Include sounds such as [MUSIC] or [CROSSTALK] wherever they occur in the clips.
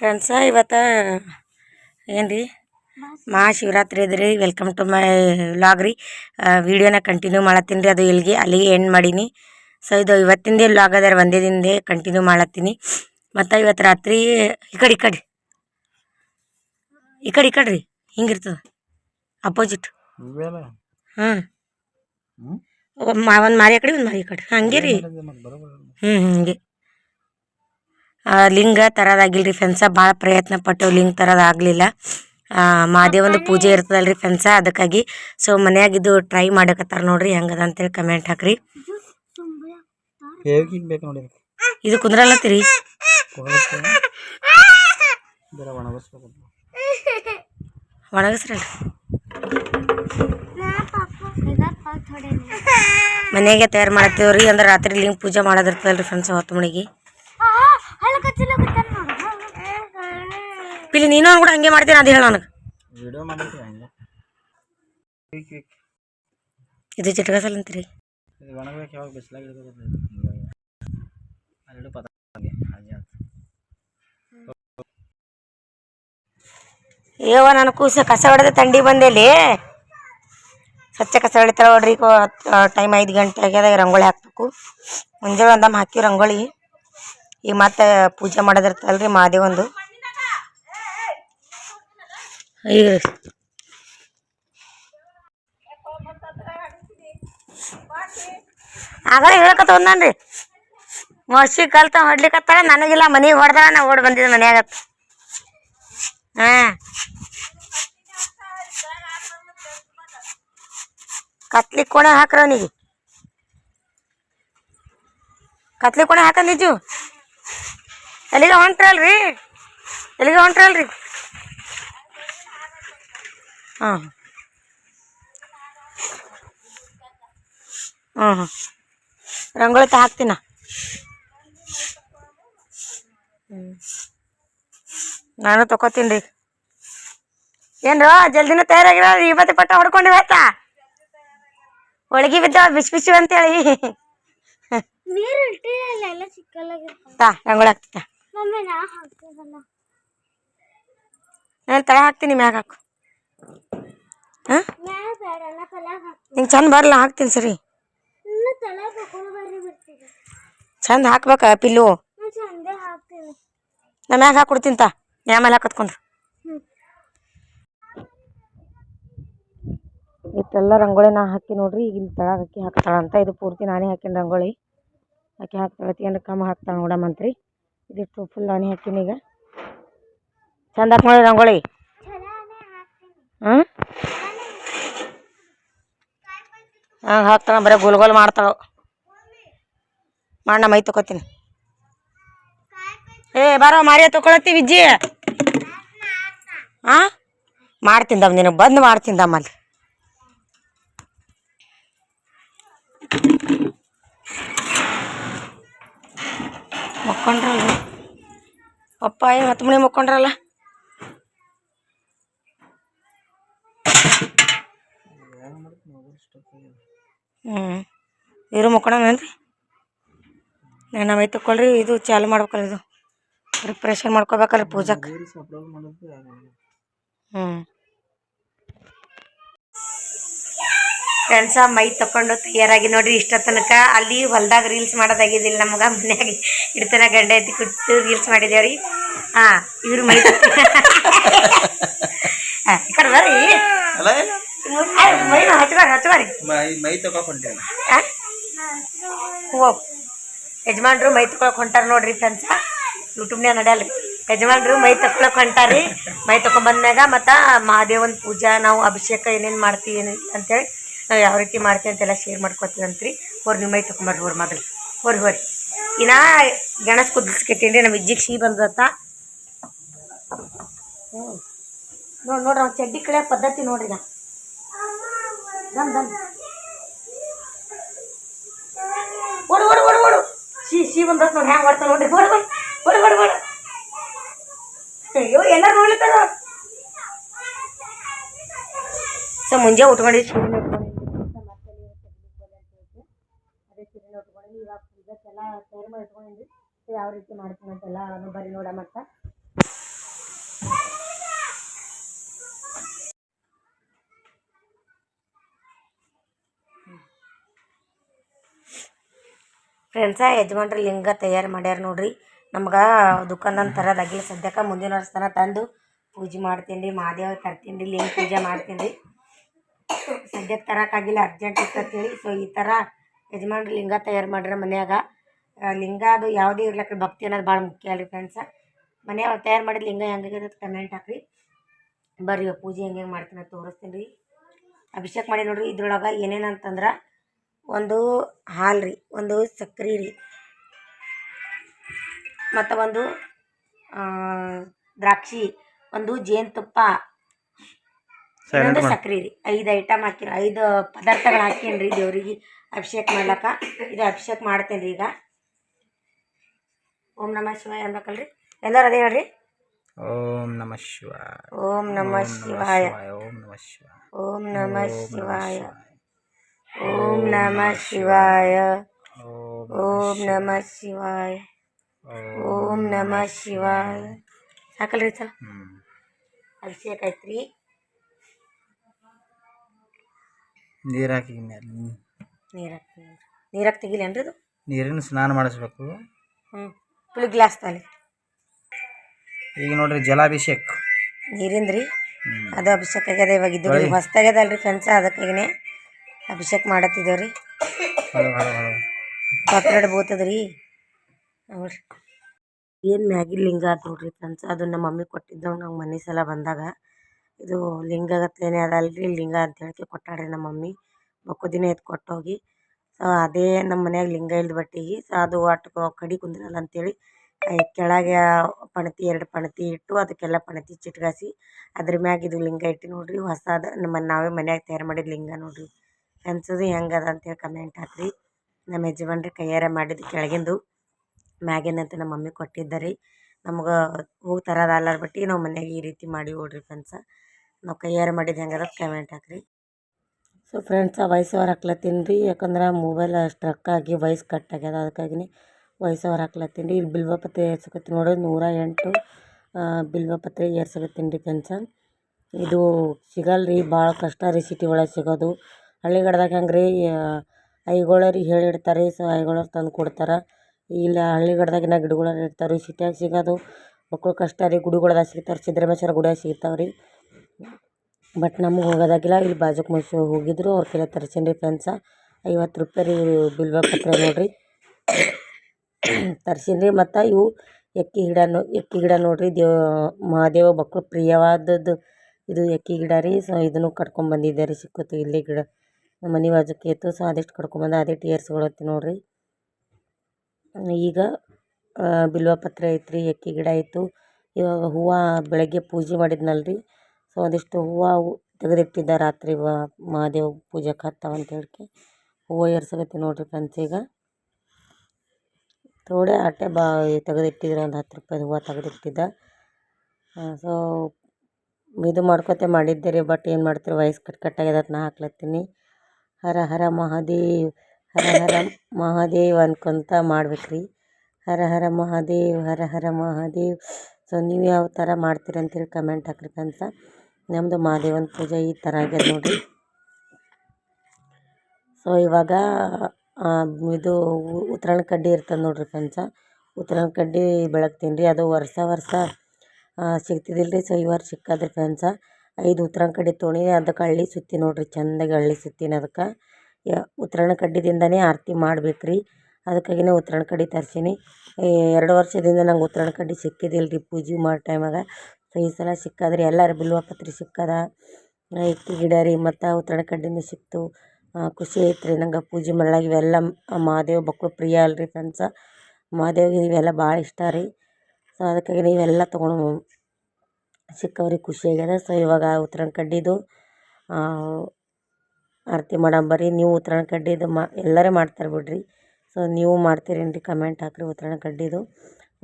Friends ಇವತ್ತು ಏನು ರೀ ಮಹಾಶಿವರಾತ್ರಿ ಇದ್ರಿ ವೆಲ್ಕಮ್ ಟು ಮೈ ವ್ಲಾಗ್ ರೀ. ವಿಡಿಯೋನ ಕಂಟಿನ್ಯೂ ಮಾಡತ್ತೀನಿ ರೀ. ಅದು ಇಲ್ಲಿಗೆ ಅಲ್ಲಿಗೆ ಎಂಡ್ ಮಾಡೀನಿ. ಸೊ ಇದು ಇವತ್ತಿಂದೇ ವ್ಲಾಗ್ ಅದಾರ ಒಂದೇ ದಿನದೇ ಕಂಟಿನ್ಯೂ ಮಾಡತ್ತೀನಿ. ಮತ್ತು ಇವತ್ತು ರಾತ್ರಿ ಈ ಕಡೆ ಈ ಕಡೆ. ಈ ಕಡೆ ಈ ಕಡೆ ರೀ. ಹಿಂಗಿರ್ತದೆ. ಅಪೋಸಿಟ್ ಹಾಂ? ಒಂದು ಮಾರಿ ಆ ಕಡೆ ಒಂದು ಮಾರಿ ಈ ಕಡೆ. ಹಂಗೆ ರೀ. ಹ್ಞೂ ಹಂಗೆ. ಲಿಂಗ ತರೋದಾಗಿಲ್ಲ ರೀ ಫ್ರೆಂಡ್ಸ ಭಾಳ ಪ್ರಯತ್ನ ಪಟ್ಟು ಲಿಂಗ ತರೋದಾಗಲಿಲ್ಲ ಮಹಾದೇವಂದು ಪೂಜೆ ಇರ್ತದಲ್ರಿ ಫ್ರೆಂಡ್ಸ ಅದಕ್ಕಾಗಿ. ಸೊ ಮನ್ಯಾಗಿದ್ದು ಟ್ರೈ ಮಾಡಕತ್ತಾರ ನೋಡ್ರಿ ಹೆಂಗದ ಅಂತೇಳಿ ಕಮೆಂಟ್ ಹಾಕ್ರಿ ಇದು ಕುಂದ್ರಲ್ಲತ್ತೀರಿ ಒಣಗಸ್ರಲ್ರಿ. ಮನೆಯಾಗೆ ತಯಾರು ಮಾಡತ್ತೀವ್ರಿ ಅಂದ್ರೆ ರಾತ್ರಿ ಲಿಂಗ ಪೂಜೆ ಮಾಡೋದಿರ್ತದಲ್ರಿ ಫ್ರೆಂಡ್ಸ್ ಹೊತ್ತು ಮಣಿಗೆ ಇಲ್ಲಿ ನೀನು ಕೂಡ ಹಂಗೆ ಮಾಡ್ತೀನಿ ಅದು ಹೇಳ ನನಗೆ. ವಿಡಿಯೋ ಮಾಡ್ತೀನಿ ಹಂಗೆ? ಕ್ವಿಕ್ ಕ್ವಿಕ್ ಇದು ಚಿಟ್ಕಸಲ್ ಅಂತೀರಿ. ಇದು ಒಣಗ್ಬೇಕು ಯಾವಾಗ ಬಿಸಿಲಾಗಿ ಇಡ್ಬೇಕು ಎರಡು ಪದ ಹಾಗೆ ಹಾಗೆ ಆಯ್ತು. ಏವ ನಾನು ಕೂಸ ಕಸ ಹೊಡೆದ ತಂಡಿ ಬಂದೇಲಿ. ಸ್ವಚ್ಛ ಕಸ ಹೊಡಿತಾರ ನೋಡ್ರಿ ಟೈಮ್ ಐದು ಗಂಟೆ ಆಗ್ಯದ ರಂಗೋಳಿ ಹಾಕ್ಬೇಕು. ಮುಂಜಾನೆ ಒಂದಮ್ಮ ಹಾಕಿವಿ ರಂಗೋಳಿ ಈಗ ಮತ್ತೆ ಪೂಜೆ ಮಾಡೋದಿರ್ತಲ್ರಿ ಮಾದೇವಂದು ಈಗ ಆಗಲೇ ಹೇಳಕತ್ತ ಒಂದನ್ರಿ. ಮಸಿ ಕಲ್ತ ಹೊಡ್ಲಿಕತ್ತಾಳ, ನನಗಿಲ್ಲ, ಮನೆಗೆ ಹೊಡೆದಾಳ, ನಾ ಓಡ್ ಬಂದಿದ್ದೆ ಮನ್ಯಾಗ ಹಾಂ. ಕತ್ಲಿ ಕೋಣೆ ಹಾಕ್ರ ಅವನಿಗೆ. ಕತ್ಲಿ ಕೋಣೆ ಹಾಕಂದಿದ್ದು ಎಲ್ಲಿಗೆ ಹೊಂಟ್ರಲ್ರಿ ಎಲ್ಲಿಗೆ ಹೊಂಟ್ರಲ್ರಿ ಹಾಂ ಹಾಂ. ಹಾಂ ರಂಗೋಳಿ ತ ಹಾಕ್ತೀನ? ಹ್ಞೂ ನಾನು ತಗೋತೀನಿ ರೀ. ಏನ್ರ ಜಲ್ದಿನ ತಯಾರಾಗಿರ ಇವತ್ತು ಪಟ್ಟ ಹೊಡ್ಕೊಂಡಿವಿ ಆಯ್ತಾ? ಒಳಗೆ ಬಿದ್ದಾವ ಬಿಸಿ ಬಿಸಿ ಅಂತೇಳಿ. ನೀರು ಇಟ್ಟಿರಲ್ಲ ನಾನು ತಳ ಹಾಕ್ತೀನಿ ಮ್ಯಾಗ ಹಾಕು. ಹಾಂ? ನಿಂಗೆ ಚಂದ ಬರಲ್ಲ ಹಾಕ್ತೀನಿ ಸರಿ. ಚಂದ ಹಾಕ್ಬೇಕ ಪಿಲ್ಲು? ನಾ ಮ್ಯಾಗ ಹಾಕ್ಕೊಡ್ತೀನಿ ತಾ ನೀ ಮೇಲೆ ಹಾಕತ್ಕೊಂಡ್ರು. ಇಷ್ಟೆಲ್ಲ ರಂಗೋಳಿ ನಾ ಹಾಕಿ ನೋಡ್ರಿ ಈಗ ಇಲ್ಲಿ ತಳಗ ಹಾಕಿ ಹಾಕ್ತಾಳ ಅಂತ ಇದು ಪೂರ್ತಿ ನಾನೇ ಹಾಕಿನ ರಂಗೋಳಿ ಹಾಕಿ ಹಾಕ್ತಾಳ ಏನಾರ ಕಮ್ಮ ಹಾಕ್ತಾಳ ನೋಡಮ್ಮಂತ್ರಿ ಇದಿಷ್ಟು ಫುಲ್ ನಾನು ಹಾಕ್ತೀನಿ ಈಗ. ಚಂದ ಹಾಕಿ ನೋಡಿ ರಂಗೋಳಿ ಹಾಕ್ತೀನಿ ಹಾಂ ಹಾಕ್ತಾಳೆ ಬರೀ ಗೋಲ್ ಗೋಲ್ ಮಾಡ್ತಾಳು. ಮಾಡಿ ಮೈ ತಗೋತೀನಿ ಏ, ಬಾರೋ, ಮಾರಿಯ ತಗೊಳತ್ತಿ ವಿಜ್ಜಿ. ಹಾಂ ಮಾಡ್ತಿಂದಮ್ಮ ನಿನಗೆ ಬಂದು ಮಾಡ್ತಿಂದಮ್ಮ ಅಲ್ಲಿ ಮಕ್ಕೊಂಡ್ರಲ್ಲ. ಪಪ್ಪಾಯ ಹತ್ತು ಮಣಿ ಮಕ್ಕೊಂಡ್ರಲ್ಲ. ಹ್ಞೂ ಇರು ಮಕ್ಕೊಂಡೇನ್ರಿ ನಾನು ಐ ತಗೊಳ್ರಿ ಇದು ಚಾಲು ಮಾಡ್ಬೇಕಲ್ಲ ಇದು. ಪ್ರಿಪ್ರೇಷನ್ ಮಾಡ್ಕೋಬೇಕಲ್ಲ ಪೂಜಾಕ್ಕೆ. ಹ್ಞೂ ಫ್ರೆಂಡ್ಸ ಮೈ ತಕೊಂಡು ತಯಾರಾಗಿ ನೋಡ್ರಿ ಇಷ್ಟ ತನಕ ಅಲ್ಲಿ ಹೊಲ್ದಾಗ ರೀಲ್ಸ್ ಮಾಡೋದಾಗಿದ್ದಿಲ್ಲ ನಮ್ಗೆ ಮನ್ಯಾಗ ಇಡ್ತನ ಗಂಡ ಎತ್ತಿ ಕುಟ್ಟು ರೀಲ್ಸ್ ಮಾಡಿದೇವ್ರಿ. ಹಾಂ ಇವ್ರು ಮೈ [LAUGHS] ಕಡೆ ಬರ್ರಿ. ಮೈ ಹಚ್ಬಾರಿ ಹಚ್ಬಾರಿ ಮೈ ಯಜಮಾನ್ರು ಮೈ ತಕೊಳಕ್ ಹೊಂಟಾರ ನೋಡ್ರಿ ಫ್ರೆಂಡ್ಸ ಯೂಟ್ಯೂಬ್ನ್ಯಾಗ ನಡೆಯಲ್ರಿ. ಯಜಮಾನ್ರು ಮೈ ತಕೊಳಕ್ ಹೊಂಟಾರಿ. ಮೈ ತಕೊಂಬಂದ್ಮ್ಯಾಗ ಮತ್ತ ಮಹಾದೇವನ ಪೂಜಾ ನಾವು ಅಭಿಷೇಕ ಏನೇನು ಮಾಡ್ತೀವಿ ಏನೇನು ಅಂತೇಳಿ ನಾವು ಯಾವ ರೀತಿ ಮಾಡ್ತೀವಿ ಅಂತೆಲ್ಲ ಶೇರ್ ಮಾಡ್ಕೊತೀವಿ ಅಂತ್ರಿ. ಹೋರಿ ನೀವು ಮೈ ತಕೊಂಬರ್ರಿ ಹೊರ ಮೊದಲು ಹೊರ, ಹೊರಿ. ಇನ್ನ ಗೆಣಸ್ ಕುದಿಸ್ಕಿಟ್ಟೀನಿ ನಮ್ಮ ಇಜ್ಜಿಗೆ ಸಿಹಿ ಬಂದತ್ತ ಹ್ಞೂ ನೋಡಿ, ನೋಡ್ರಿ ಅವ್ನು ಚಡ್ಡಿ ಕಳೆ ಪದ್ಧತಿ ನೋಡ್ರಿ ನಾ. ದಮ್ ದಮ್. ಓಡು ಓಡು ಓಡು ಓಡು. ಸಿ ಸಿ ಬಂದತ್ ನೋಡಿ, ಹ್ಯಾಂಗ ಮಾಡ್ತಾನ ನೋಡ್ರಿ. ಓಡು ಓಡು ಓಡು ಓಡು ಅಯ್ಯೋ, ಎಲ್ಲರೂ ನೋಡ್ಲಿತ್ತಾರ? ಸೊ ಮುಂಜೆ ಉಟ್ಕೊಂಡು ಇದಕ್ಕೆಲ್ಲ ತಯಾರು ಮಾಡಿ ಯಾವ ರೀತಿ ಮಾಡ್ತೀನಿ ಅಂತೆಲ್ಲ ಬರ್ರಿ ನೋಡ ಮತ್ತ ಫ್ರೆಂಡ್ಸ ಯಜಮಾನ್ರಿ ಲಿಂಗ ತಯಾರು ಮಾಡ್ಯಾರ ನೋಡ್ರಿ. ನಮ್ಗೆ ದುಕಾನ್ದಂಗೆ ತರೋದಾಗಿಲ್ಲ ಸದ್ಯಕ್ಕೆ ಮುಂದಿನ ವರ್ಷ ತನ ತಂದು ಪೂಜೆ ಮಾಡ್ತೀನಿ ರೀ ಮಾದೇವ್ ತರ್ತೀನಿ ರೀ ಲಿಂಗ ಪೂಜೆ ಮಾಡ್ತೀನಿ ರೀ ಸದ್ಯಕ್ಕೆ ತರೋಕ್ಕಾಗಿಲ್ಲ ಅರ್ಜೆಂಟ್ ಇತ್ತು ಅಂತೇಳಿ ಸೊ ಈ ಥರ ಯಜಮಾನ್ರು ಲಿಂಗ ತಯಾರು ಮಾಡ್ರ ಮನ್ಯಾಗ. ಲಿಂಗ ಅದು ಯಾವುದೇ ಇರ್ಲಕ್ಕ ಭಕ್ತಿ ಅನ್ನೋದು ಭಾಳ ಮುಖ್ಯ ಅಲ್ರಿ ಫ್ರೆಂಡ್ಸ ಮನ್ಯಾಗ ತಯಾರು ಮಾಡಿದ ಲಿಂಗ ಹೆಂಗಾಗ್ಯದ ಕಮೆಂಟ್ ಹಾಕ್ರಿ. ಬರ್ರಿ ಪೂಜೆ ಹೆಂಗೆ ಹೆಂಗೆ ಮಾಡ್ತೀನಿ ತೋರಿಸ್ತೀನಿ ರೀ. ಅಭಿಷೇಕ ಮಾಡಿ ನೋಡ್ರಿ ಇದ್ರೊಳಗೆ ಏನೇನು ಅಂತಂದ್ರೆ ಒಂದು ಹಾಲು ರೀ ಒಂದು ಸಕ್ರೆ ರೀ. ಮತ್ತು ಒಂದು ದ್ರಾಕ್ಷಿ ಒಂದು ಜೇನುತುಪ್ಪ ಇನ್ನೊಂದು ಸಕ್ರೆ ರೀ. ಐದು ಐಟಮ್ ಹಾಕಿರಿ ಐದು ಪದಾರ್ಥಗಳು ಹಾಕೀನಿ ರೀ ದೇವ್ರಿಗೆ. ಅಭಿಷೇಕ ಮಾಡ್ಲಕ್ಕ ಇದು ಅಭಿಷೇಕ ಮಾಡ್ತೇನೆ ರೀ ಈಗ ಓಂ ನಮಃ ಶಿವಾಯ ಅನ್ಬೇಕಲ್ರಿ ಎಲ್ಲರೂ ಅದೇ ಹೇಳ್ರಿ ಓಂ ನಮಃ ಶಿವಾಯ ಓಂ ನಮಃ ಶಿವಾಯ ಓಂ ನಮಃ ಶಿವಾಯ ಓಂ ನಮಃ ಶಿವಾಯ ಓಂ ನಮಃ ಶಿವಾಯ ಓಂ ನಮ ಶಿವಾಯ ಓಂ ನಮಃ ಶಿವಾಯ ಸಾಕಲ್ರಿ ಸಲ ಅಭಿಷೇಕ ಐತ್ರಿ ನೀರು ಹಾಕಿ ಮೇಲೆ ನೀರು ಹಾಕ್ತೀನಿ ನೀರಾಗ ತೆಗಿಲೇನ್ರಿ ಅದು ನೀರಿನ ಸ್ನಾನ ಮಾಡಿಸ್ಬೇಕು. ಹ್ಞೂ ಫುಲ್ ಗ್ಲಾಸ್ ತಾಲಿ. ಈಗ ನೋಡ್ರಿ ಜಲಾಭಿಷೇಕ್. ನೀರಿಂದ್ರಿ? ಅದು ಅಭಿಷೇಕ ಆಗ್ಯದ ಇವಾಗ ಇದ್ದು ಹೊಸ್ತಾಗ್ಯದ ಅಲ್ರಿ ಫ್ರೆಂಡ್ಸ್ ಅದಕ್ಕಾಗಿನೇ ಅಭಿಷೇಕ ಮಾಡತ್ತಿದ್ದೇವೆ ರೀ ಬೋತದ್ರಿ. ನೋಡ್ರಿ. ಏನು ಮ್ಯಾಗಿ ಲಿಂಗ ಅದು ನೋಡ್ರಿ ಫ್ರೆಂಡ್ಸ್ ಅದು ನಮ್ಮ ಮಮ್ಮಿ ಕೊಟ್ಟಿದ್ದವು ನಂಗೆ ಮನೆ ಸಲ ಬಂದಾಗ. ಇದು ಲಿಂಗ ಲಿಂಗಗತ್ಲೇನೆ ಅದಲ್ರಿ ಲಿಂಗ ಅಂತ ಹೇಳಿ ಕೊಟ್ಟಾಡ್ರಿ ನಮ್ಮ ಮಮ್ಮಿ. ಬಕ್ಕುದಿನ ಎತ್ತು ಕೊಟ್ಟೋಗಿ, ಸೊ ಅದೇ ನಮ್ಮ ಮನ್ಯಾಗ ಲಿಂಗ ಇಲ್ದ ಬಟ್ಟಿಗೆ, ಸೊ ಅದು ಅಟ್ಟು ಕಡಿ ಕುಂದ್ರಲ್ಲ ಅಂತೇಳಿ ಕೆಳಗೆ ಪಣತಿ, ಎರಡು ಪಣತಿ ಇಟ್ಟು ಅದಕ್ಕೆಲ್ಲ ಪಣತಿ ಚಿಟ್ಕಾಸಿ ಅದ್ರ ಮ್ಯಾಗ ಇದು ಲಿಂಗ ಇಟ್ಟು ನೋಡ್ರಿ, ಹೊಸದ ನಮ್ಮ ನಾವೇ ಮನ್ಯಾಗ ತಯಾರು ಮಾಡಿದ ಲಿಂಗ ನೋಡ್ರಿ. ಅನ್ಸೋದು ಹೆಂಗದ ಅಂತೇಳಿ ಕಮೆಂಟ್ ಹಾಕ್ರಿ. ನಮ್ಮ ಯಜಮಾನ್ರಿ ಕೈಯಾರ ಮಾಡಿದ್ದು ಕೆಳಗಿಂದು ಮ್ಯಾಗಿನಂತ ನಮ್ಮ ಮಮ್ಮಿ ಕೊಟ್ಟಿದ್ದಾರೆ. ನಮ್ಗೆ ಹೋಗಿ ಅಲ್ಲಾರ ಬಟ್ಟಿ ನಾವು ಮನ್ಯಾಗ ಈ ರೀತಿ ಮಾಡಿ ನೋಡ್ರಿ ಫ್ರೆಂಡ್ಸ. ನಾವು ಕೈಯಾರ ಮಾಡಿದ್ದು ಹೆಂಗದ ಕಮೆಂಟ್ ಹಾಕ್ರಿ. ಸೊ ಫ್ರೆಂಡ್ಸ್ ವಾಯ್ಸ್ ಓವರ್ ಹಾಕ್ಲತ್ತೀನಿ ರೀ. ಯಾಕಂದ್ರೆ ಮೊಬೈಲ್ ಸ್ಟ್ರಕ್ ಆಗಿ ವಾಯ್ಸ್ ಕಟ್ ಆಗ್ಯದ. ಅದಕ್ಕಾಗಿನೇ ವಾಯ್ಸ್ ಓವರ್ ಹಾಕ್ಲತ್ತೀನಿ ರೀ. ಇಲ್ಲಿ ಬಿಲ್ವಪತ್ರೆ ಏರ್ಸಕತ್ತಿ ನೋಡಿ ನೂರ ಎಂಟು ಬಿಲ್ವ ಪತ್ರೆ ಏರ್ಸಕತ್ತೀನಿ ರೀ ಫ್ರೆಂಡ್ಸ ಇದು ಸಿಗಲ್ಲ ರೀ. ಭಾಳ ಕಷ್ಟ ರೀ ಸಿಟಿ ಒಳಗೆ ಸಿಗೋದು. ಹಳ್ಳಿಗಡ್ದಾಗ ಹೆಂಗೆ ರೀ ಐಗಳರಿಗೆ ಹೇಳಿಡ್ತಾರೆ ಸೊ ಐಗಳವ್ರು ತಂದು ಕೊಡ್ತಾರೆ. ಇಲ್ಲ ಹಳ್ಳಿಗಡ್ದಾಗಿನ ಗಿಡಗಳು ಇರ್ತಾವೆ ರೀ ಸಿಟಿಯಾಗ ಸಿಗೋದು. ಮಕ್ಕಳು ಕಷ್ಟ ರೀ. ಗುಡಿಗಳ್ದಾಗ ಸಿಗ್ತಾರೆ ಸಿದ್ದರಾಮೇಶ್ವರ ಗುಡಿಯಾಗ ಸಿಗ್ತಾವೆ ರೀ ಬಟ್ ನಮಗೆ ಹೋಗೋದಾಗಿಲ್ಲ. ಇಲ್ಲಿ ಬಾಜುಕ್ ಮನುಷ್ಯ ಹೋಗಿದ್ರು. ಅವ್ರ ಕೈಲಿ ರೀ ಫ್ರೆಂಡ್ಸ ಐವತ್ತು ರೂಪಾಯಿ ರೀ ಬಿಲ್ವ ಪತ್ರ ನೋಡಿರಿ. ತರ್ಸೀನಿ ಮತ್ತು ಇವು ಎಕ್ಕಿ ಗಿಡನು ಎಕ್ಕಿ ಗಿಡ ನೋಡಿರಿ. ದೇವ, ಮಹಾದೇವ ಮಕ್ಕಳು ಪ್ರಿಯವಾದದ್ದು ಇದು ಎಕ್ಕಿ ಗಿಡ ರೀ. ಸೊ, ಇದನ್ನು ಕಟ್ಕೊಂಬಂದಿದ್ದೆ ರೀ ಸಿಕ್ಕತ್ತು ಇಲ್ಲಿ ಗಿಡ. ನಮ್ಮ ಮನೆ ಬಾಜುಕ್ಕೆ ಇತ್ತು. ಸೊ, ಅದಿಷ್ಟು ಕಟ್ಕೊಂಡ್ಬಂದು ಅದೇ ಏರ್ಸ್ಕೊಳತ್ತಿ ನೋಡಿರಿ. ಈಗ ಬಿಲ್ವ ಪತ್ರೆ ಐತ್ರಿ, ಎಕ್ಕಿ ಗಿಡ ಇತ್ತು. ಇವಾಗ ಹೂವು ಬೆಳಗ್ಗೆ ಪೂಜೆ ಮಾಡಿದ್ನಲ್ರಿ. ಸೊ ಒಂದಿಷ್ಟು ಹೂವು ತೆಗೆದಿಟ್ಟಿದ್ದ ರಾತ್ರಿ ವ- ಮಹಾದೇವ ಪೂಜೆಗೆ ಹತ್ತಾವ ಅಂತ ಹೇಳ್ಕೆ ಹೂವು ಏರ್ಸಕತ್ತಿ ನೋಡಿರಿ ಫ್ರೆಂಡ್ಸ್ ಈಗ. ತೋಡೆ ಅಟ್ಟೆ ಬಾ ತೆಗೆದಿಟ್ಟಿದ್ರು ಒಂದು ಹತ್ತು ರೂಪಾಯಿ ಹೂವು ತೆಗೆದಿಟ್ಟಿದ್ದ. ಸೊ ಇದು ಮಾಡ್ಕೊತೆ ಮಾಡಿದ್ದೆ ರೀ, ಬಟ್ ಏನು ಮಾಡ್ತೀರಿ ವಯಸ್ಸು ಕಟ್ ಕಟ್ ಆಗ್ಯದ ನಾ ಹಾಕ್ಲತ್ತೀನಿ. ಹರ ಹರ ಮಹಾದೇವ್, ಹರ ಹರ ಮಹಾದೇವ್ ಅನ್ಕೊಂತ ಮಾಡ್ಬೇಕ್ರಿ. ಹರ ಹರ ಮಹಾದೇವ್, ಹರ ಹರ ಮಹಾದೇವ್. ಸೊ ನೀವು ಯಾವ ಥರ ಮಾಡ್ತೀರಿ ಅಂತೇಳಿ ಕಮೆಂಟ್ ಹಾಕ್ರಿ ಅಂತ ನಮ್ಮದು ಮಹಾದೇವನ ಪೂಜೆ ಈ ಥರ ಆಗ್ಯದ ನೋಡಿ ಸೊ ಇವಾಗ ಇದು ಉತ್ತರಾಯಣ ಕಡ್ಡಿ ಇರ್ತದೆ ನೋಡಿರಿ ಫ್ರೆಂಡ್ಸ ಉತ್ತರಾಯಣ ಕಡ್ಡಿ ಬೆಳಗ್ತೀನಿ ರೀ ಅದು ವರ್ಷ ವರ್ಷ ಸಿಗ್ತಿದ್ದಿಲ್ಲ ರೀ ಸೊ ಈ ವರ್ಷ ಸಿಕ್ಕದ್ರಿ ಫ್ರೆಂಡ್ಸ ಐದು ಉತ್ತರಾಯಣ ಕಡ್ಡಿ ತೋಣಿ ಅದಕ್ಕೆ ಹಳ್ಳಿ ಸುತ್ತಿ ನೋಡಿರಿ. ಚೆಂದಾಗಿ ಹಳ್ಳಿ ಸುತ್ತಿನ ಅದಕ್ಕೆ. ಉತ್ತರಾಯಣ ಕಡ್ಡಿದಿಂದನೇ ಆರತಿ ಮಾಡ್ಬೇಕು ರೀ ಅದಕ್ಕಾಗಿನೇ ಉತ್ತರಾಯಣ ಕಡ್ಡಿ ತರಿಸೀನಿ. ಎರಡು ವರ್ಷದಿಂದ ನಂಗೆ ಉತ್ತರಾಯಣ ಕಡ್ಡಿ ಸಿಕ್ಕಿದ್ದಿಲ್ಲ ರೀ ಪೂಜೆ ಮಾಡೋ ಟೈಮಾಗ ಸೊ ಈ ಸಲ ಸಿಕ್ಕದ್ರಿ ಎಲ್ಲರೂ ಬಿಲ್ವಪತ್ರೆ ಸಿಕ್ಕದ. ಇಕ್ಕಿ ಗಿಡ ರೀ ಮತ್ತು ಉತ್ತರಾಣ ಕಡ್ಡಿನೂ ಸಿಕ್ತು. ಖುಷಿ ಐತ್ರಿ. ನಂಗೆ ಪೂಜೆ ಮಾಡ್ಲಾಗ ಇವೆಲ್ಲ ಮಹಾದೇವ ಮಕ್ಕಳು ಪ್ರಿಯ ಅಲ್ರಿ ಫ್ರೆಂಡ್ಸ. ಮಹಾದೇವ್ಗೆ ಇವೆಲ್ಲ ಭಾಳ ಇಷ್ಟ ರೀ. ಸೊ ಅದಕ್ಕಾಗಿ ಇವೆಲ್ಲ ತೊಗೊಂಡು ಸಿಕ್ಕವ್ರಿ ಖುಷಿ ಆಗ್ಯದ. ಸೊ ಇವಾಗ ಉತ್ತರಾಣ ಕಡ್ಡಿದು ಆರತಿ ಮಾಡಂಬರ್ರಿ ನೀವು ಉತ್ತರಾಣ ಕಡ್ಡಿದು ಮಾ, ಎಲ್ಲರೇ ಮಾಡ್ತಾರೆ ಬಿಡ್ರಿ. ಸೊ ನೀವು ಮಾಡ್ತೀರೇನು ರೀ ಕಮೆಂಟ್ ಹಾಕ್ರಿ ಉತ್ತರಾಣ ಕಡ್ಡಿದು.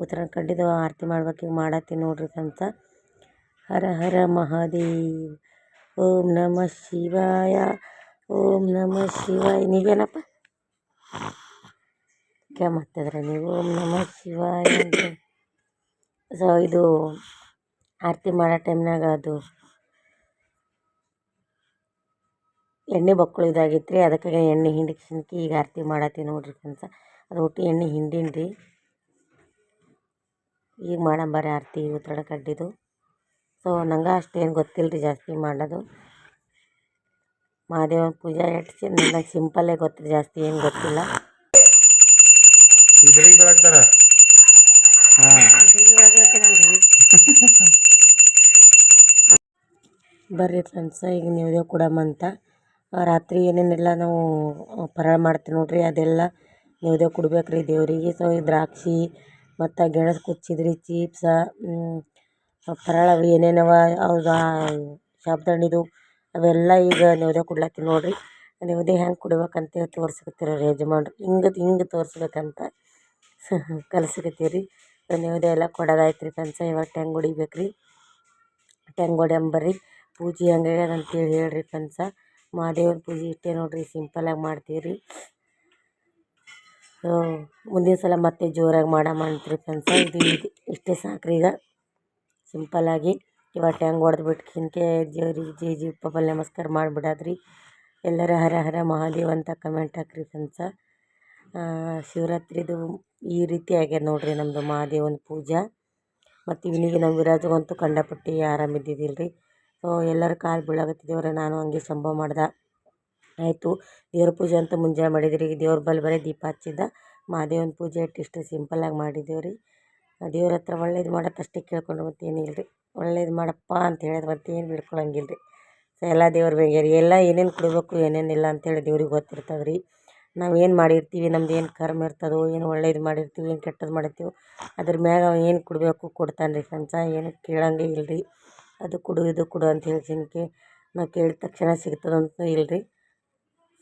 ಉತ್ತರಾಣ ಕಡ್ಡಿದು ಆರತಿ ಮಾಡ್ಬೇಕು ಈಗ ಮಾಡತ್ತೀನಿ ನೋಡ್ರಿ ಫ್ರೆಂಡ್ಸ. ಹರ ಹರ ಮಹಾದೇವ್ ಓಂ ನಮ ಶಿವಾಯ ಓಂ ನಮ ಶಿವಾಯ ನೀವೇನಪ್ಪ? ಕೇಮತ್ತಿದ್ರೆ ನೀವು? ಓಂ ನಮ ಶಿವಾಯ ಸೊ ಇದು ಆರತಿ ಮಾಡೋ ಟೈಮ್ನಾಗ ಅದು ಎಣ್ಣೆ ಬಕ್ಕಳು ಇದಾಗಿತ್ತು ರೀ ಅದಕ್ಕಾಗಿ ಎಣ್ಣೆ ಹಿಂಡಿಕ್ಸನ್ಕಿ ಈಗ ಆರತಿ ಮಾಡತ್ತೀನಿ ನೋಡ್ರಿ ಫ್ರೆಂಡ್ಸ ಅದು ಒಟ್ಟು ಎಣ್ಣೆ ಹಿಂಡಿನ್ರಿ. ಈಗ ಮಾಡಂಬಾರಿ ಆರತಿ ಉತ್ತರ ಕಡ್ಡಿದು. ಸೊ ನಂಗೆ ಅಷ್ಟೇನು ಗೊತ್ತಿಲ್ಲ ರೀ ಜಾಸ್ತಿ ಮಾಡೋದು. ಮಹಾದೇವನ ಪೂಜೆ ಎಟ್ಸಿ ನನಗೆ ಸಿಂಪಲ್ಲೇ ಗೊತ್ತು ಜಾಸ್ತಿ ಏನು ಗೊತ್ತಿಲ್ಲ. ಇದ್ರಿಗೆ ಬೆಳಗ್ತಾರ? ಹಾಂ. [LAUGHS] ಬರ್ರಿ ಫ್ರೆಂಡ್ಸ್ ಈಗ ನೀವೇ ಕೊಡಮ್ಮಂತ ರಾತ್ರಿ ಏನೇನೆಲ್ಲ ನಾವು ಪರಳ ಮಾಡ್ತೀವಿ ನೋಡ್ರಿ ಅದೆಲ್ಲ ನೀವೇ ಕೊಡ್ಬೇಕು ರೀ ದೇವರಿಗೆ. ಸೊ ಈ ದ್ರಾಕ್ಷಿ ಮತ್ತು ಗೆಣಸು ಕುಚ್ಚಿದ್ರಿ ಚೀಪ್ಸ ಫರಾಳ ಅವು ಏನೇನವ ಹೌದಾ ಸಾಬ್ದಾಣಿದು ಅವೆಲ್ಲ ಈಗ ನವೋದಯ ಕೊಡ್ಲತ್ತೀನಿ ನೋಡಿರಿ. ನವೋದಯ ಹೆಂಗೆ ಕೊಡ್ಬೇಕಂತ ತೋರ್ಸಕತ್ತೀರಿ ರೀ ಯಜಮಾನ್ರು. ಹಿಂಗೆ ಹಿಂಗೆ ತೋರಿಸ್ಬೇಕಂತ [LAUGHS] ಕಲಿಸಕತ್ತೀರಿ ನವೋದಯ ಎಲ್ಲ ಕೊಡೋದಾಯ್ತು ರೀ ಫ್ರೆಂಡ್ಸ ಇವಾಗ ಟೆಂಗ್ ಹೊಡಿಬೇಕು ರೀ ಟೆಂಗ್ ಹೊಡ್ಯಂಬರ್ರಿ ಪೂಜೆ ಹಂಗೆ ಅಂತೇಳಿ ಹೇಳ್ರಿ ಫ್ರೆಂಡ್ಸ ಮಹಾದೇವನ ಪೂಜೆ ಇಷ್ಟೇ ನೋಡಿರಿ ಸಿಂಪಲಾಗಿ ಮಾಡ್ತೀವಿ ರೀ ಮುಂದಿನ ಸಲ ಮತ್ತೆ ಜೋರಾಗಿ ಮಾಡಮ್ಮ ಅಂತ್ರಿ ಇದು ಇದು ಇಷ್ಟೇ ಸಾಕ್ರಿ ಈಗ. ಸಿಂಪಲ್ಲಾಗಿ ಇವತ್ತು ಹೆಂಗೆ ಹೊಡೆದ್ಬಿಟ್ಟು ಕಿನ್ಕೆ ದೇವ್ರಿಗೆ ಜಿ ಜಿ ಪಬಲ್ ನಮಸ್ಕಾರ ಮಾಡಿಬಿಡಾದ್ರಿ. ಎಲ್ಲರ ಹರ ಹರ ಮಹಾದೇವ್ ಅಂತ ಕಮೆಂಟ್ ಹಾಕ್ರಿ ಫ್ರೆಂಡ್ಸ. ಶಿವರಾತ್ರಿದು ಈ ರೀತಿ ಆಗ್ಯದ ನೋಡ್ರಿ ನಮ್ಮದು ಮಹಾದೇವನ ಪೂಜೆ. ಮತ್ತು ಇವನಿಗೆ ನಮ್ಮ ವಿರಾಜಗಂತೂ ಕಂಡಪಟ್ಟಿ ಆರಾಮಿದ್ದಿದ್ದಿಲ್ಲ ರೀ ಸೊ ಎಲ್ಲರ ಕಾಲು ಬೀಳಾಗತ್ತಿದ್ದೇವ್ರೆ ನಾನು ಹಂಗೆ ಸಂಭವ ಮಾಡ್ದೆ. ಆಯಿತು, ದೇವ್ರ ಪೂಜೆ ಅಂತ ಮುಂಜಾನೆ ಮಾಡಿದ್ರಿ. ಈಗ ದೇವ್ರ ಬಲ್ ಬರೀ ದೀಪ ಹಚ್ಚಿದ್ದ. ಮಹಾದೇವನ ಪೂಜೆ ಇಷ್ಟು ಸಿಂಪಲ್ಲಾಗಿ ಮಾಡಿದ್ದೇವೆ ರೀ ದೇವ್ರ ಹತ್ರ ಒಳ್ಳೇದು ಮಾಡತ್ತಷ್ಟೇ ಕೇಳ್ಕೊಂಡು ಮತ್ತೇನಿಲ್ಲ ರೀ ಒಳ್ಳೇದು ಮಾಡಪ್ಪ ಅಂತ ಹೇಳಿದ್ರೆ ಮತ್ತೇನು ಬೇಡ್ಕೊಳಂಗಿಲ್ಲ ರೀ ಸೊ ಎಲ್ಲ ದೇವ್ರ ಬಗ್ಗೆ ರೀ ಎಲ್ಲ ಏನೇನು ಕೊಡಬೇಕು ಏನೇನಿಲ್ಲ ಅಂತೇಳಿ ದೇವ್ರಿಗೆ ಗೊತ್ತಿರ್ತದೆ ರೀ ನಾವು ಏನು ಮಾಡಿರ್ತೀವಿ, ನಮ್ದು ಏನು ಕರ್ಮ ಇರ್ತದೋ, ಏನು ಒಳ್ಳೇದು ಮಾಡಿರ್ತೀವಿ, ಏನು ಕೆಟ್ಟದ್ದು ಮಾಡಿರ್ತೀವೋ, ಅದ್ರ ಮ್ಯಾಗ ಅವ ಏನು ಕೊಡಬೇಕು ಕೊಡ್ತಾನೆ ರೀ ಫ್ರೆಂಡ್ಸ, ಏನು ಕೇಳಂಗೆ ಇಲ್ಲ ರೀ ಅದು ಕೊಡು, ಇದು ಕೊಡು ಅಂತ ಹೇಳಿ ಜನಕ್ಕೆ ನಾವು ಕೇಳಿದ ತಕ್ಷಣ ಸಿಗ್ತದಂತೂ ಇಲ್ಲ ರೀ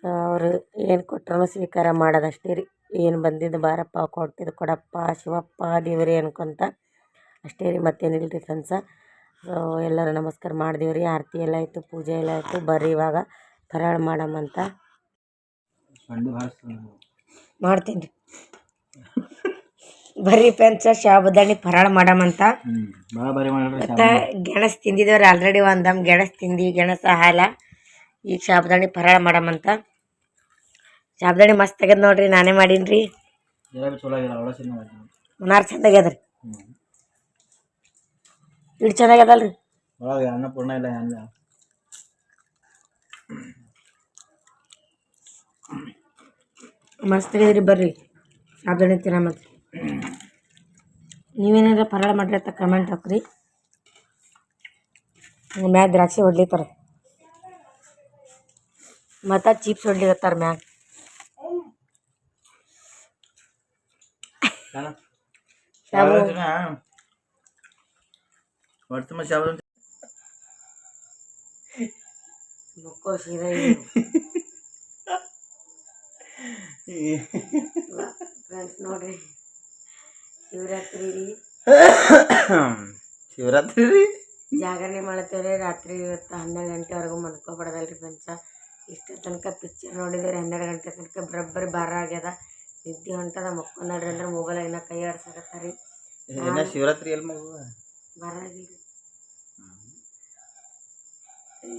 ಸೊ ಅವರು ಏನು ಕೊಟ್ರೂ ಸ್ವೀಕಾರ ಮಾಡೋದು ಅಷ್ಟೇ ರೀ. ಏನು ಬಂದಿದ್ದು ಬಾರಪ್ಪ ಕೊಟ್ಟಿದ್ದು ಕೊಡಪ್ಪ ಶಿವಪ್ಪ ದೇವರೇ ಅನ್ಕೊತ ಅಷ್ಟೇ ರೀ ಮತ್ತೇನಿಲ್ಲ ರೀ ಫ್ರೆಂಡ್ಸ ಸೊ ಎಲ್ಲರೂ ನಮಸ್ಕಾರ ಮಾಡಿದೀವಿ ರೀ ಆರತಿ ಎಲ್ಲ ಆಯಿತು ಪೂಜೆ ಎಲ್ಲ ಆಯಿತು ಬರ್ರಿ ಇವಾಗ ಪರಾಳ ಮಾಡಮ್ಮಂತ ಮಾಡ್ತೀನಿ ರೀ. ಬರ್ರಿ ಫ್ರೆಂಡ್ಸ ಶಾಬುದಾನಿ ಪರಾಳ ಮಾಡಮ್ಮಂತ ಗೆಣಸು ತಿಂದಿದ್ದೇವ್ರಿ ಆಲ್ರೆಡಿ ಒಂದಮ್ ಗೆಣಸು ತಿಂದು ಗೆಣಸ ಹಾಲ. ಈಗ ಶಾಬ್ದಾಣಿ ಪರಾಳ ಮಾಡಮ್ಮಂತ ಶಾಬ್ದಾಣಿ ಮಸ್ತ್ ಆಗ್ಯದ ನೋಡ್ರಿ ನಾನೇ ಮಾಡೀನಿ ರೀ ಮುನಾರ್ ಚಂದ ಆಗ್ಯದ ರೀ ಚೆನ್ನಾಗದಲ್ರಿ ಇಟ್ಟು ಚೆನ್ನಾಗ್ಯದಲ್ಲ ರೀ ಒಳಗೆ ಅನ್ನಪೂರ್ಣ ಇಲ್ಲ ಮಸ್ತ್ ಆಗ್ಯದ್ರಿ ಬರ್ರಿ ಶಾಬುದಾನಿ ತಿನ್ನಮ್ಮ ನೀವೇನಾರ ಪರಾಳ ಮಾಡ್ರಿ ಅಂತ ಕಮೆಂಟ್ ಹಾಕ್ರಿ. ಮ್ಯಾಗ ದ್ರಾಕ್ಷಿ ಹೊಡ್ಲಿತ್ತಾರ ಮತ್ತು ಚಿಪ್ಸ್ ಹೊಡ್ಲಿಕತ್ತಾರ ಮ್ಯಾಗ. ಫ್ರೆಂಡ್ಸ್ ನೋಡ್ರಿ. ಶಿವರಾತ್ರಿ ರೀ. ಶಿವರಾತ್ರಿ ರೀ? ಜಾಗರಣೆ ಮಾಡತ್ತೇವ್ರಿ ರಾತ್ರಿ ಇವತ್ತು ಹನ್ನೆರಡು ಗಂಟೆವರೆಗೂ ಮನ್ಕೋಬಾರ್ದಲ್ರಿ ಫ್ರೆಂಡ್ಸ ಇಷ್ಟ ತನಕ ಪಿಕ್ಚರ್ ನೋಡಿದ್ರೆ ಹನ್ನೆರಡು ಗಂಟೆ ತನಕ ಬರೋಬ್ಬರಿ ಬಾರ ಆಗ್ಯದ. ನಿದ್ದೆ ಹೊಂಟದ ಮಕ್ಕೊಂಡ್ರಿ ಅಂದ್ರೆ ಮೊಬೈಲ್ ಏನೋ ಕೈ ಆಡ್ಸಕತ್ತಾರಿ ರೀ. ಶಿವರಾತ್ರಿ ಎಲ್ಲಿ ಮಗು ಬಾರ ಆಗಿಲ್ರಿ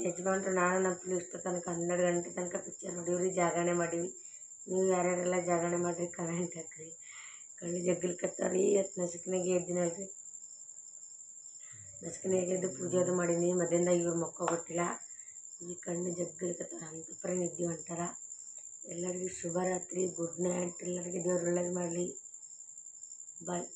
ಯಜಮಾನ್ರು ನಾನು ನಮ್ಮ ಇಷ್ಟ ತನಕ ಹನ್ನೆರಡು ಗಂಟೆ ತನಕ ಪಿಕ್ಚರ್ ನೋಡೀವ್ರಿ ಜಾಗರಣೆ ಮಾಡೀವಿ. ನೀವು ಯಾರ್ಯಾರೆಲ್ಲ ಜಾಗರಣೆ ಮಾಡಿರಿ ಕಮೆಂಟ್ ಹಾಕ್ರಿ. ಕಣ್ಣು ಜಗ್ಗಲ್ಕತ್ತಾವ್ರಿ ಇವತ್ತು ನಸುಕಿನಾಗೆ ಎದ್ದಿನಲ್ರಿ. ನಸುಕಿನಾಗೆ ಎದ್ದು ಪೂಜೆ ಅದು ಮಾಡೀನಿ ಮಧ್ಯಾಹ್ನದಾಗ ಇವ್ರು ಮಕ್ಕ ಗೊತ್ತಿಲ್ಲ. ಈ ಕಣ್ಣು ಜಗ್ಗಲ್ಕತ್ತಾರ ಅಂತಪ್ರ ಪರಿ ನಿದ್ದೆ ಹೊಂಟಾರ ಎಲ್ಲರಿಗೂ ಶುಭರಾತ್ರಿ, ಗುಡ್ ನೈಟ್, ಎಲ್ಲರಿಗೆ ದೇವ್ರು ಒಳ್ಳೇದು ಮಾಡಲಿ. ಬಾಯ್.